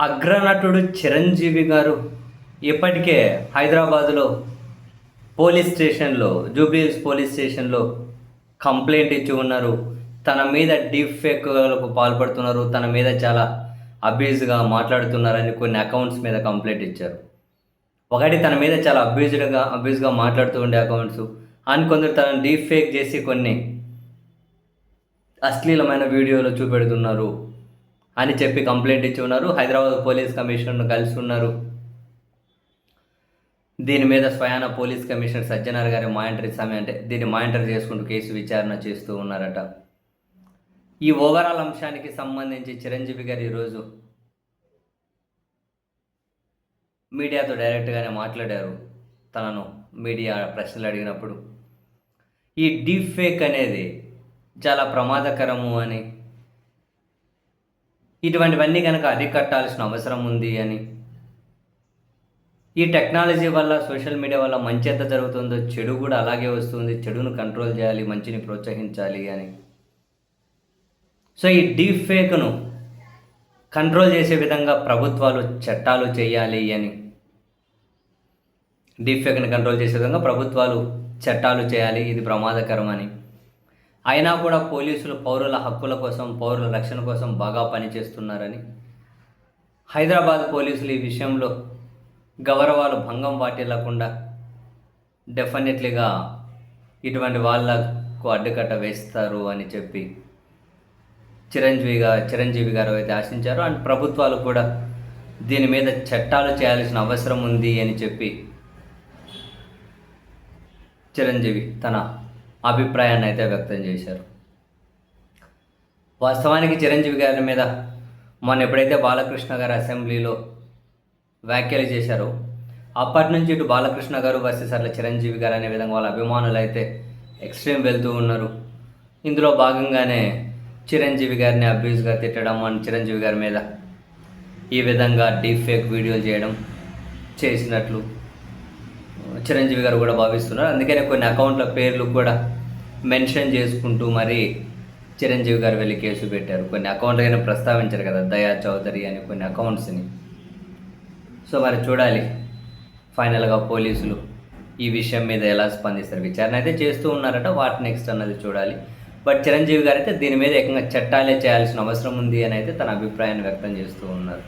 అగ్రనటుడు చిరంజీవి గారు ఇప్పటికే హైదరాబాదులో పోలీస్ స్టేషన్లో జూబ్లీహిల్స్ పోలీస్ స్టేషన్లో కంప్లైంట్ ఇచ్చి ఉన్నారు. తన మీద డీప్ ఫేక్లకు పాల్పడుతున్నారు. తన మీద చాలా అబ్యూజ్గా మాట్లాడుతున్నారని కొన్ని అకౌంట్స్ మీద కంప్లైంట్ ఇచ్చారు. ఒకటి తన మీద చాలా అబ్యూజ్డ్గా అబ్యూజ్గా మాట్లాడుతూ ఉండే అకౌంట్స్. అని కొందరు తనను డీప్ ఫేక్ చేసి కొన్ని అశ్లీలమైన వీడియోలు చూపెడుతున్నారు. అని చెప్పి కంప్లైంట్ ఇచ్చి ఉన్నారు. హైదరాబాద్ పోలీస్ కమిషనర్ను కలిసి ఉన్నారు. దీని మీద స్వయాన పోలీస్ కమిషనర్ సజ్జనార్ గారి మానిటర్ సమయం అంటే దీన్ని మానిటర్ చేసుకుంటూ కేసు విచారణ చేస్తూ ఉన్నారట. ఈ ఓవరాల్ అంశానికి సంబంధించి చిరంజీవి గారు ఈరోజు మీడియాతో డైరెక్ట్గానే మాట్లాడారు. తనను మీడియా ప్రశ్నలు అడిగినప్పుడు. ఈ డీప్ ఫేక్ అనేది చాలా ప్రమాదకరము అని ఇటువంటివన్నీ కనుక అరికట్టాల్సిన అవసరం ఉంది అని. ఈ టెక్నాలజీ వల్ల సోషల్ మీడియా వల్ల మంచి ఎంత జరుగుతుందో చెడు కూడా అలాగే వస్తుంది. చెడును కంట్రోల్ చేయాలి మంచిని ప్రోత్సహించాలి అని. సో ఈ డీప్ ఫేక్ను కంట్రోల్ చేసే విధంగా ప్రభుత్వాలు చట్టాలు చేయాలి అని. డీప్ ఫేక్ని కంట్రోల్ చేసే విధంగా ప్రభుత్వాలు చట్టాలు చేయాలి. ఇది ప్రమాదకరమని అయినా కూడా పోలీసులు పౌరుల హక్కుల కోసం పౌరుల రక్షణ కోసం బాగా పనిచేస్తున్నారని హైదరాబాద్ పోలీసులు ఈ విషయంలో గౌరవాలు భంగం వాటిల్లకుండా డెఫినెట్లీగా ఇటువంటి వాళ్ళకు అడ్డుకట్ట వేస్తారు అని చెప్పి చిరంజీవిగా చిరంజీవి గారు అయితే ఆశించారు. అండ్ ప్రభుత్వాలు కూడా దీని మీద చట్టాలు చేయాల్సిన అవసరం ఉంది అని చెప్పి చిరంజీవి తన అభిప్రాయాన్ని అయితే వ్యక్తం చేశారు. వాస్తవానికి చిరంజీవి గారి మీద మొన్న ఎప్పుడైతే బాలకృష్ణ గారు అసెంబ్లీలో వ్యాఖ్యలు చేశారో అప్పటి నుంచి ఇటు బాలకృష్ణ గారు వర్సెస్ అట్లా చిరంజీవి గారు అనే విధంగా వాళ్ళ అభిమానులు అయితే ఎక్స్ట్రీమ్ వెళ్తూ ఉన్నారు. ఇందులో భాగంగానే చిరంజీవి గారిని అబ్యూస్గా తిట్టడం అని చిరంజీవి గారి మీద ఈ విధంగా డీప్ ఫేక్ వీడియోలు చేయడం చేసినట్లు చిరంజీవి గారు కూడా భావిస్తున్నారు. అందుకనే కొన్ని అకౌంట్ల పేర్లు కూడా మెన్షన్ చేసుకుంటూ మరి చిరంజీవి గారు వెళ్ళి కేసు పెట్టారు. కొన్ని అకౌంట్లు అయినా ప్రస్తావించారు కదా దయా చౌదరి అని కొన్ని అకౌంట్స్ని సో మరి చూడాలి ఫైనల్గా పోలీసులు ఈ విషయం మీద ఎలా స్పందిస్తారు. విచారణ అయితే చేస్తూ ఉన్నారట వాట్ నెక్స్ట్ అన్నది చూడాలి. బట్ చిరంజీవి గారు అయితే దీని మీద ఏకంగా చట్టాలే చేయాల్సిన అవసరం ఉంది అని అయితే తన అభిప్రాయాన్ని వ్యక్తం చేస్తూ ఉన్నారు.